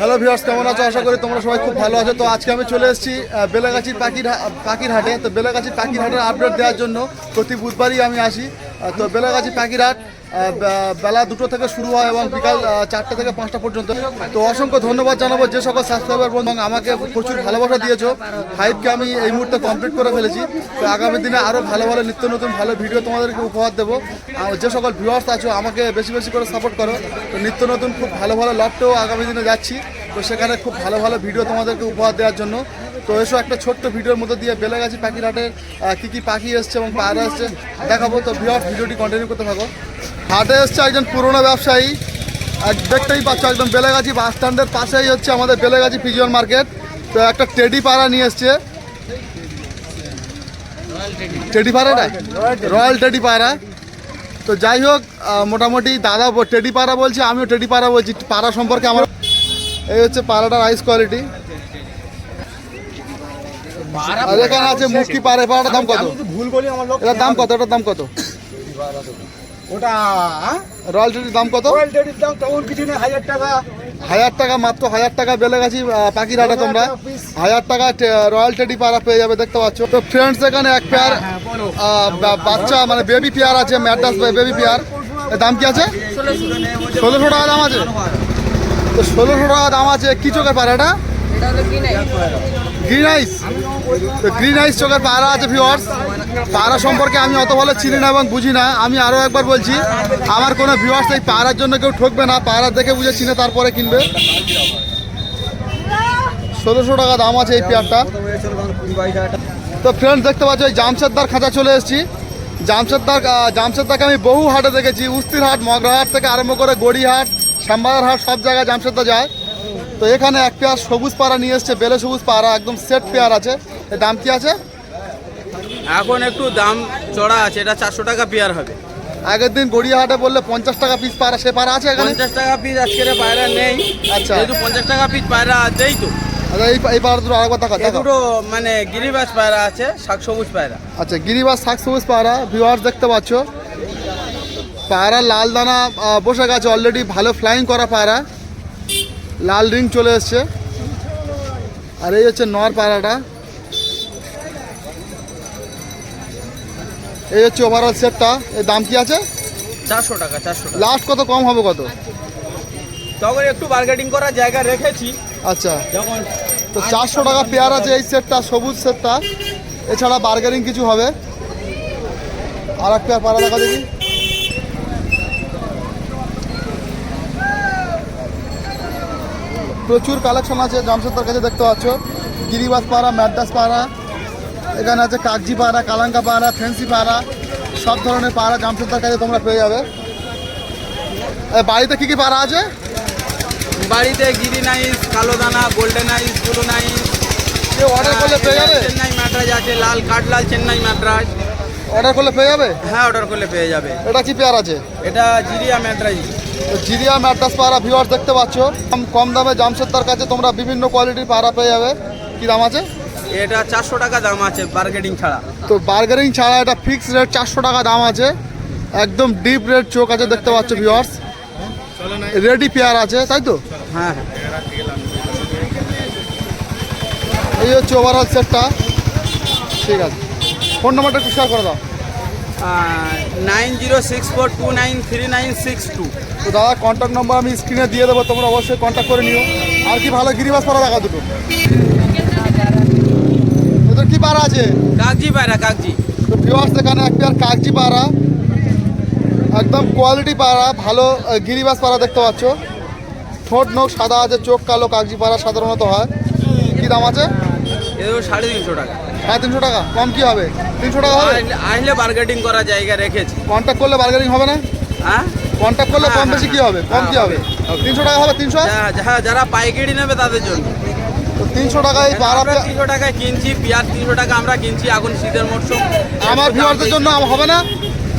Hello viewers কেমন আছো? আশা করি তোমরা সবাই খুব ভালো আছো। তো আজকে আমি চলে এসেছি বেলাগাছির পাখির পাখির হাটে। তো বেলাগাছির পাখির হাটের আপডেট দেওয়ার জন্য প্রতি বুধবারই আমি আসি। তো বেলাগাছি পাখির হাট বেলা দুটো থেকে শুরু হয় এবং বিকাল চারটে থেকে পাঁচটা পর্যন্ত। তো অসংখ্য ধন্যবাদ জানাব যে সকল সাবস্ক্রাইবার বন্ধু আমাকে প্রচুর ভালোবাসা দিয়েছ। ফাইভকে আমি এই মুহূর্তে কমপ্লিট করে ফেলেছি। তো আগামী দিনে আরও ভালো ভালো, নিত্য নতুন, ভালো ভিডিও তোমাদেরকে উপহার দেবো। যে সকল ভিউয়ার্স আছো, আমাকে বেশি বেশি করে সাপোর্ট করো। তো নিত্য নতুন, খুব ভালো ভালো লফটেও আগামী দিনে যাচ্ছি। তো সেখানে খুব ভালো ভালো ভিডিও তোমাদেরকে উপহার দেওয়ার জন্য। তো এসো, একটা ছোট্ট ভিডিওর মধ্যে দিয়ে বেলেগাছি পাখির হাটের কি কি পাখি এসছে এবং পায়রা এসছে দেখাবো। তো ভিউয়ার্স ভিডিওটি কন্টিনিউ করতে থাকো। হাটে এসছে একজন পুরনো ব্যবসায়ী। এক দেখতেই পাচ্ছ একদম বেলেগাছি বাস স্ট্যান্ডের পাশেই হচ্ছে আমাদের বেলেগাছি পিজিয়ন মার্কেট। তো একটা টেডি পাড়া নিয়ে এসছে। টেডি পাড়া না রয়্যাল টেডি পাড়া। তো যাই হোক মোটামুটি দাদা টেডি পাড়া বলছে আমিও টেডি পাড়া বলছি পাড়া সম্পর্কে আমার এই হচ্ছে পাড়াটার আইস কোয়ালিটি আর এখানে আছে মুখি পাড়ে পাড়াটার দাম কত? ভুল করি আমার এটার দাম কত? এটার দাম কত? ওটা হ্যাঁ? রয়্যাল টেডির দাম কত? রয়্যাল দাম তেমন কিছু নেই হাজার টাকা। হাজার টাকা মাত্র হাজার টাকা বেলে গেছি পাখির হাটে তোমরা। হাজার টাকা রয়্যাল টেডি পাড়া পেয়ে যাবে দেখতে পাচ্ছ। তো ফ্রেন্ডস এখানে এক পেয়ার আহ, বা- বাচ্চা মানে বেবি পেয়ার আছে ম্যাডাস বেবি পেয়ার এর দাম কি আছে? ষোলোশো টাকা দাম আছে। তো ষোলোশো টাকা দাম আছে কি চোখের পাড়া এটা? গ্রিন আইস তো গ্রিন আইস চোখের পাড়া আছে ভিওয়ার্স পাড়া সম্পর্কে আমি অত ভালো চিনি না এবং বুঝি না। আমি আরও একবার বলছি, আমার কোনো ভিওয়ার্স এই পাড়ার জন্য কেউ ঠকবে না, পাড়া দেখে বুঝে চিনে তারপরে কিনবে। ষোলোশো টাকা দাম আছে এই পেয়ারটা। তো ফ্রেন্ডস দেখতে পাচ্ছ, এই জামশেদদার খাঁচা চলে এসেছি। জামশেদদার জামশেদদাকে আমি বহু হাটে দেখেছি উস্তির হাট মগরাহাট থেকে আরম্ভ করে গড়িহাট শ্যামবাজার হাট সব জায়গায় জামশেদদা যায়। তো এখানে এক পেয়ার সবুজ পাড়া নিয়ে এসছে, বেলে সবুজ পাড়া, একদম সেট পেয়ার আছে। এর দাম কি আছে? এখন একটু দাম চড়া আছে এটা চারশো টাকা পেয়ার হবে। আগের দিন গড়িয়াহাটে বললে পঞ্চাশ টাকা পিস পাড়া সে পাড়া আছে এখানে? পঞ্চাশ টাকা পিস আজকের পায়রা নেই। আচ্ছা। যেহেতু পঞ্চাশ টাকা পিস পায়রা আছেই তো। আচ্ছা এই দুটো আরেকবার দেখা এ দুটো মানে গিরিবাস পায়রা আছে শাক সবুজ পায়রা। আচ্ছা গিরিবাস শাক সবুজ ভিউয়ার্স দেখতে পাচ্ছ। পায়রা লাল দানা বসে গেছে অলরেডি ভালো ফ্লাইং করা পায়রা। লাল রিং চলে এসছে। আর এই হচ্ছে নর পায়রাটা। এই হচ্ছে ওভারঅল সেটটা এর দাম কি আছে? চারশো টাকা চারশো টাকা। লাস্ট কত কম হবে কত? তখন একটু বার্গেটিং করার জায়গা রেখেছি আচ্ছা। যখন তো চারশো টাকা পেয়ার আছে এই সেটটা সবুজ সেটটা এছাড়া বার্গেনিং কিছু হবে? আর এক পেয়ার পাড়া দেখা দেখি। প্রচুর কালেকশন আছে জামশেদদার কাছে দেখতে পাচ্ছ। গিরিবাস পাড়া ম্যাডাস পাড়া। এখানে আছে কাগজি পাড়া কালাঙ্কা পাড়া ফেন্সি পাড়া সব ধরনের পাড়া জামশেদদার কাছে তোমরা পেয়ে যাবে। বাড়িতে কী কী পাড়া আছে? বাড়িতে গিরি নাইস কালো দানা golden ice blue nice. Order করলে পেয়ে যাবে? চেন্নাই ম্যাট্রাজ আছে লাল কাঠলাল চেন্নাই ম্যাট্রাজ অর্ডার করলে পেয়ে যাবে? হ্যাঁ অর্ডার করলে পেয়ে যাবে। এটা কি পেয়ার আছে? এটা জিরিয়া ম্যাট্রাজ জিরিয়া ম্যাট্রাস পাড়া ভিউয়ার্স দেখতে পাচ্ছ। কম দামে জামশেদদার কাছে তোমরা বিভিন্ন কোয়ালিটির পাড়া পেয়ে যাবে। কী দাম আছে? এটা চারশো টাকা দাম আছে বার্গেটিং ছাড়া। তো বার্গারিং ছাড়া এটা ফিক্স রেট চারশো টাকা দাম আছে। একদম ডিপ রেট চোখ আছে দেখতে পাচ্ছ ভিউয়ার্স রেডি পেয়ার আছে তাই তো? হ্যাঁ। হ্যাঁ এই হচ্ছে ওভারঅল সেটটা ঠিক আছে। ফোন নাম্বারটা একটু শেয়ার করে দাও। Nine zero six four two nine three nine six two তো দাদা কন্ট্যাক্ট নম্বর আমি স্ক্রিনে দিয়ে দেবো তোমরা অবশ্যই কন্ট্যাক্ট করে নিও। আর কি ভালো গিরিবাস পাড়া দেখা দুটো। আছে? কাগজি পায়রা কাগজি। তো ভিউয়ার্স এখানে একটা আর কাগজি পাড়া একদম কোয়ালিটি পাড়া ভালো গিরিবাস পাড়া দেখতে পাচ্ছ। ঠোঁট নোখ সাদা আছে চোখ কালো কাগজি পাড়া সাধারণত হয়। কি দাম আছে? সাড়ে তিনশো টাকা। সাড়ে তিনশো টাকা। কম কি হবে? তিনশো টাকা হবে? আসলে- বার্গেটিং করার জায়গা রেখেছি। কন্ট্যাক্ট করলে বার্গেনিং হবে না? হ্যাঁ? কন্ট্যাক্ট করলে কম হ্যাঁ, বেশি কি হবে? কম হ্যাঁ, কি হবে। তিনশো টাকা হবে? তিনশো? যা- যা- যারা পাইকারি নেবে তাদের জন্য। তিনশো টাকায় পাড়া আমরা তিনশো টাকায় কিনছি পেঁয়াজ তিনশো টাকা আমরা কিনছি এখন শীতের মরশুম। আমার ভিউয়ারদের জন্য হবে না?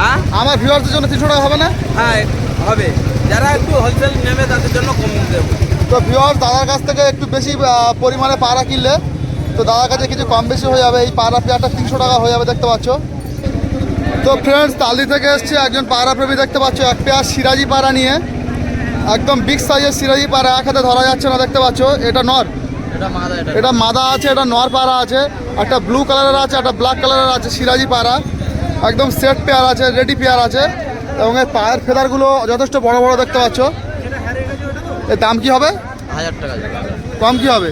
হ্যাঁ? আমার ভিউয়ারদের জন্য তিনশো টাকা হবে না? হ্যাঁ হবে। যারা একটু হোলসেল নেবে তাদের জন্য কম দেবো। তো ভিউয়ার দাদার কাছ থেকে একটু বেশি পরিমাণে পাড়া কিনলে তো দাদার কাছে কিছু কম বেশি হয়ে যাবে। এই পাড়া পেয়ারটা তিনশো টাকা হয়ে যাবে দেখতে পাচ্ছ? তো ফ্রেন্ডস তালি থেকে এসছে একজন পাড়া প্রেমী দেখতে পাচ্ছ? এক পেয়ার সিরাজি পাড়া নিয়ে। একদম বিগ সাইজের সিরাজি পাড়া এক হাতে ধরা যাচ্ছে না দেখতে পাচ্ছ? এটা নর। এটা মাদা আছে এটা নর পাড়া আছে একটা ব্লু কালারের আছে একটা ব্ল্যাক কালারের আছে সিরাজি পাড়া। একদম সেট পেয়ার আছে রেডি পেয়ার আছে এবং এর পায়ের ফেদারগুলো যথেষ্ট বড় বড় দেখতে পাচ্ছ। এর দাম কি হবে? হাজার টাকা কম কি হবে?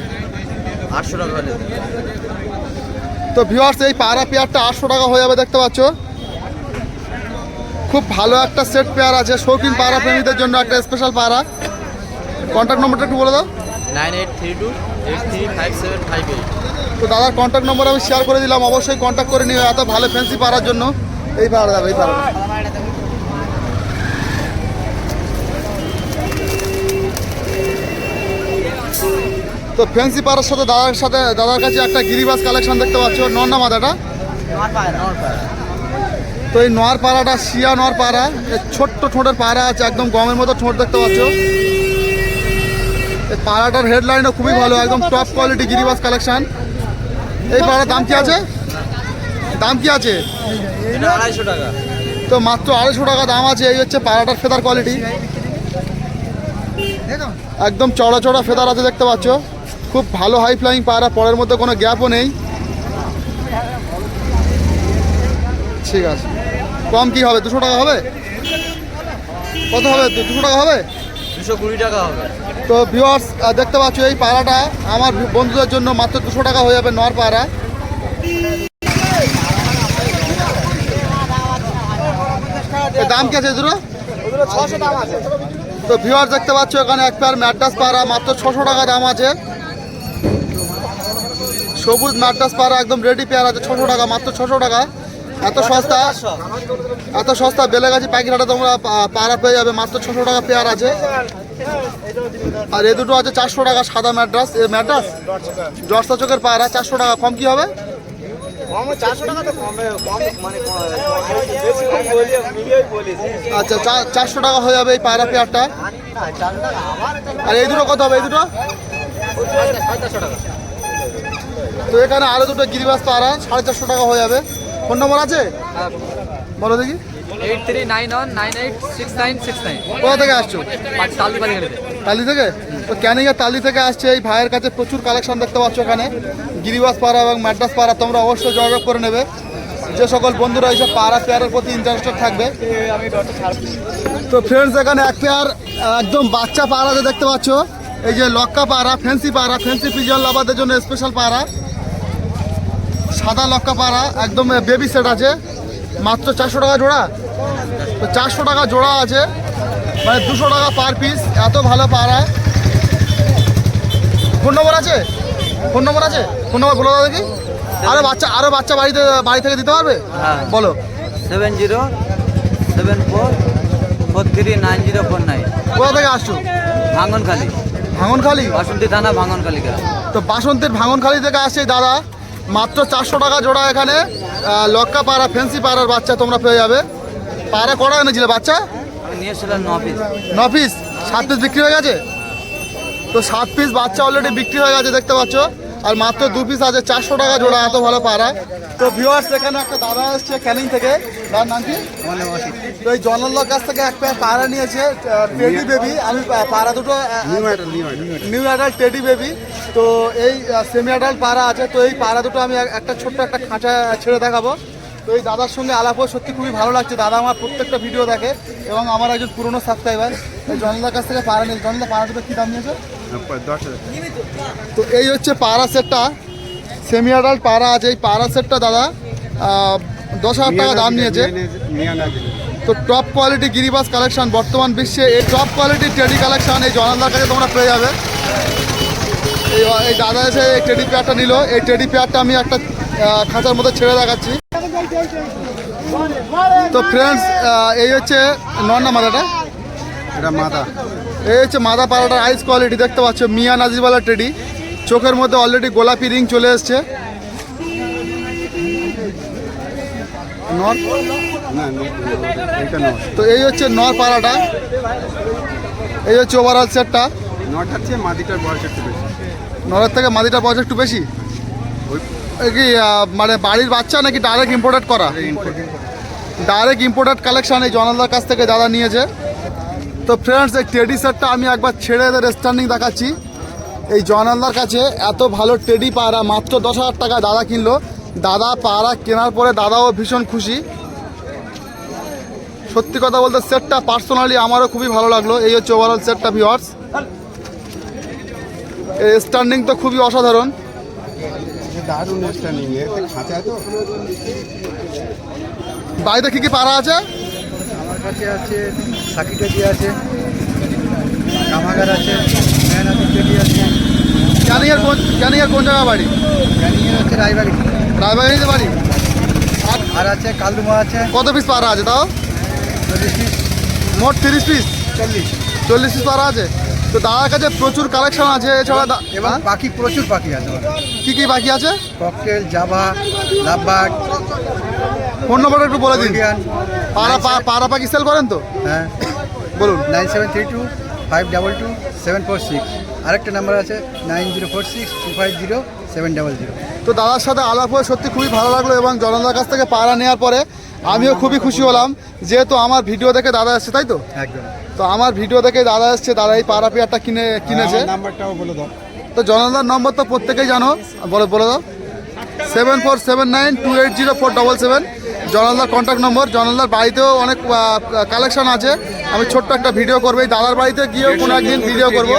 আটশো টাকা তো ভিউয়ার্স এই পাড়া পেয়ারটা আটশো টাকা হয়ে যাবে দেখতে পাচ্ছ। খুব ভালো একটা সেট পেয়ার আছে শৌখিন পাড়া প্রেমীদের জন্য একটা স্পেশাল পাড়া। কন্ট্যাক্ট নম্বরটা একটু বলে দাও। নাইন এইট থ্রি টু তো দাদার কন্ট্যাক্ট নম্বর আমি শেয়ার করে দিলাম, অবশ্যই কন্ট্যাক্ট করে নিও, এত ভালো ফ্যান্সি পাড়ার জন্য। এই পাড়া যাবে এই পাড়া তো ফ্যান্সি পাড়ার সাথে দাদার সাথে, দাদার কাছে একটা গিরিবাস কালেকশন দেখতে পাচ্ছ নন্না মাদাটা? তো এই নোয়ার পাড়াটা শিয়া নোয়ার পাড়া ছোট্ট ঠোঁটের পাড়া আছে, একদম গমের মতো ঠোঁট দেখতে পাচ্ছ। পাড়াটার হেডলাইনও খুবই ভালো একদম টপ কোয়ালিটি গিরিবাস কালেকশন এই পাড়ার দাম কি আছে? দাম কি আছে? আড়াইশো টাকা। তো মাত্র আড়াইশো টাকা দাম আছে এই হচ্ছে পাড়াটার ফেদার কোয়ালিটি একদম চড়া চড়া ফেদার আছে দেখতে পাচ্ছ। খুব ভালো হাই ফ্লাইং পাড়া পরের মধ্যে কোনো গ্যাপও নেই। ঠিক আছে। কম কি হবে? দুশো টাকা হবে? কত হবে? দুশো টাকা হবে? তো ভিউয়ার্স দেখতে পাচ্ছ এই পাড়াটা। আমার বন্ধুদের জন্য মাত্র দুশো টাকা হয়ে যাবে নর পাড়া। দাম কি আছে আছে তো ভিউয়ার্স দেখতে পাচ্ছ এখানে এক পেয়ার ম্যাট্রাস পাড়া, মাত্র ছশো টাকা দাম আছে। সবুজ ম্যাট্রাস পাড়া, একদম রেডি পেয়ার আছে, ছশো টাকা, মাত্র ছশো টাকা। এত সস্তা এত সস্তা বেলেগাছি প্যাকেটটা তোমরা পাড়া পেয়ে যাবে, মাত্র ছশো টাকা পেয়ার আছে। আর এ দুটো আছে চারশো টাকা সাদা ম্যাড্রাস, এ ম্যাট্রাস জর্সা চোখের পাড়া চারশো টাকা, কম কি হবে? আচ্ছা চারশো টাকা হয়ে যাবে এই পায়রা পেয়ারটা। আর এই দুটো কত হবে, এই দুটো? তো এখানে আরও দুটো গিরিবাস পাড়া সাড়ে চারশো টাকা হয়ে যাবে। ফোন নম্বর আছে? বলো দেখি। Eight three nine one nine eight six nine six nine. কোথা থেকে আসছো? তালি থেকে? তো ক্যানিংয়ের তালি থেকে আসছে এই ভাইয়ের কাছে প্রচুর কালেকশন দেখতে পাচ্ছ গিরিবাস পাড়া এবং ম্যাড্রাস পাড়া তোমরা অবশ্যই যোগাযোগ করে নেবে। যে সকল বন্ধুরা এইসব পাড়া পেয়ারের প্রতি ইন্টারেস্টেড থাকবে। তো ফ্রেন্ডস এখানে এক পেয়ার একদম বাচ্চা পাড়াতে দেখতে পাচ্ছ। এই যে লক্কা পাড়া ফ্যান্সি পাড়া ফ্যান্সি পিজন লাভারদের জন্য স্পেশাল পাড়া। সাদা লক্কা পাড়া একদম বেবি সেট আছে। মাত্র চারশো টাকা জোড়া। তো চারশো টাকা জোড়া আছে। মানে দুশো টাকা পার পিস এত ভালো পাড়া। ফোন নম্বর আছে? ফোন নম্বর আছে? ফোন নম্বর বলো দাদা দেখি। আরও বাচ্চা আরও বাচ্চা বাড়িতে বাড়ি থেকে দিতে পারবে? হ্যাঁ। বলো। Seven zero seven four four three nine zero four nine. কোথা থেকে আসছো? ভাঙনখালি। ভাঙনখালি? বাসন্তী থানা ভাঙনখালি তো বাসন্তীর ভাঙনখালি থেকে আসছে দাদা। মাত্র চারশো টাকা জোড়া এখানে লক্কা পাড়া ফেন্সি পাড়ার বাচ্চা তোমরা পেয়ে যাবে। পাড়া কটা এনেছিলে বাচ্চা? ন পিস সাত পিস বিক্রি হয়ে গেছে? তো সাত পিস বাচ্চা অলরেডি বিক্রি হয়ে গেছে দেখতে পাচ্ছ। আর মাত্র দু পিস আছে চারশো টাকা জোড়া এত ভালো পাড়া। তো ভিওয়ার্স এখানে একটা দাদা আসছে ক্যানিং থেকে। তার নাম কি? তো এই জনল্লার কাছ থেকে এক প্যার পাড়া নিয়েছে টেডি বেবি আমি পাড়া দুটো নিউ অ্যাডাল্ট টেডি বেবি তো এই সেমি অ্যাডাল্ট পাড়া আছে। তো এই পাড়া দুটো আমি একটা ছোট্ট একটা খাঁচা ছেড়ে দেখাবো। তো এই দাদার সঙ্গে আলাপ হয়ে সত্যি খুবই ভালো লাগছে। দাদা আমার প্রত্যেকটা ভিডিও দেখে এবং আমার একজন পুরনো সাবস্ক্রাইবার এই জনলার কাছ থেকে পাড়া নিয়ে জনলা পাড়া দুটো কী দাম নিয়েছে? তো এই হচ্ছে পাড়া সেটটা। সেমি অ্যাডাল্ট পাড়া আছে। এই পাড়া সেটটা দাদা দশ হাজার টাকা দাম নিয়েছে। তো টপ কোয়ালিটি গিরিবাস কালেকশন বর্তমান বিশ্বে। এই টপ কোয়ালিটি টেডি কালেকশন এই জনালদার কাছে তোমরা পেয়ে যাবে। এই দাদা এসে এই টেডি পেয়ারটা নিল। এই টেডি পেয়ারটা আমি একটা খাঁচার মধ্যে ছেড়ে দেখাচ্ছি। তো ফ্রেন্ডস এই হচ্ছে নন্না মাদাটা? এটা মাথা এই হচ্ছে মাদা পাড়াটার আইস কোয়ালিটি দেখতে পাচ্ছ? মিয়া নাজিরওয়ালা টেডি চোখের মধ্যে অলরেডি গোলাপি রিং চলে এসছে। নর? তো এই হচ্ছে নর পাড়াটা। এই হচ্ছে ওভারঅল সেটটা নটার চেয়ে মাদিটার বয়স একটু বেশি। নরের থেকে মাদিটা বয়স একটু বেশি? কি মানে বাড়ির বাচ্চা নাকি ডাইরেক্ট ইম্পোর্টেড করা? ডাইরেক্ট ইম্পোর্টেড কালেকশন এই জনালদার কাছ থেকে দাদা নিয়েছে। তো ফ্রেন্ডস এই টেডি সেটটা আমি একবার ছেড়ে এদের স্ট্যান্ডিং দেখাচ্ছি। এই জয়নালদার কাছে এত ভালো টেডি পায়রা মাত্র দশ হাজার টাকা দাদা কিনলো। দাদা পায়রা কেনার পরে দাদাও ভীষণ খুশি। সত্যি কথা বলতে সেটটা পার্সোনালি আমারও খুবই ভালো লাগল। এই হচ্ছে ওভারঅল সেটটা ভিওয়ার্স স্ট্যান্ডিং তো খুবই অসাধারণ। দারুণ স্ট্যান্ডিং এতে খাঁচায় তো। বাড়িতে কী কী পাড়া আছে? আমার কাছে আছে সাকিটাজি আছে কামাগার আছে আছে। ক্যানিংয়ের কোন ক্যানিংয়ের কোন জায়গা বাড়ি? ক্যানিং আছে রায়বাড়ি। রায়বাড়িতে বাড়ি? আর আছে কালদুমা আছে। কত পিস পাড়া আছে তাও? চল্লিশ পিস মোট তিরিশ পিস চল্লিশ। চল্লিশ পিস পাড়া আছে? তো দাদার কাছে প্রচুর কালেকশন আছে এছাড়া এবং হ্যাঁ? পাখি প্রচুর পাখি আছে কি কি বাকি আছে? ককটেল জাভা লাভবার্ড ফোন নম্বরটা একটু বলে দিন। পাড়া পাড়া পাখি সেল করেন তো? হ্যাঁ। বলুন। Nine seven three two five double two seven four six আরেকটা নাম্বার আছে nine zero four six two five zero seven double zero তো দাদার সাথে আলাপ হয়ে সত্যি খুবই ভালো লাগল এবং জনতার কাছ থেকে পাড়া নেওয়ার পরে আমিও খুবই খুশি হলাম। যেহেতু আমার ভিডিও দেখে দাদা আসছে তাই তো? একদম। তো আমার ভিডিও দেখে দাদা এসছে দাদা এই পাড়া পেয়ারটা কিনে কিনেছে। নাম্বারটাও বলে দাও। তো জনতার নম্বর তো প্রত্যেকেই জানো বলে বলে দাও। Seven four seven nine two eight zero four double seven. Janaldar contact number Janaldar বাড়িতেও অনেক কালেকশন আছে। আমি ছোট্ট একটা ভিডিও করব এই দাদার বাড়িতে গিয়েও কোনো একদিন ভিডিও করব।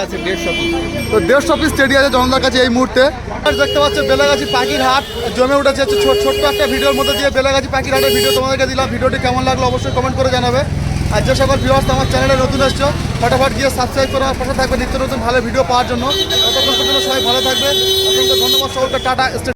তো দেড়শো পিস টেডি আছে জনলদার কাছে এই মুহূর্তে। আর দেখতে পাচ্ছ বেলাগাছি পাখির হাট জমে উঠেছে। ছোট ছোট্ট একটা ভিডিওর মধ্যে দিয়ে বেলাগাছি পাখির হাটের ভিডিও তোমাদেরকে দিলাম। ভিডিওটি কেমন লাগল অবশ্যই কমেন্ট করে জানাবে। আর যে সকল ভিউয়ার্স আমার চ্যানেলে নতুন এসছো, ফটাফট গিয়ে সাবস্ক্রাইব করে আমার পাশে থাকবে নিত্য নতুন ভালো ভিডিও পাওয়ার জন্য। সবাই ভালো থাকবে। ধন্যবাদ, সকলকে টাটা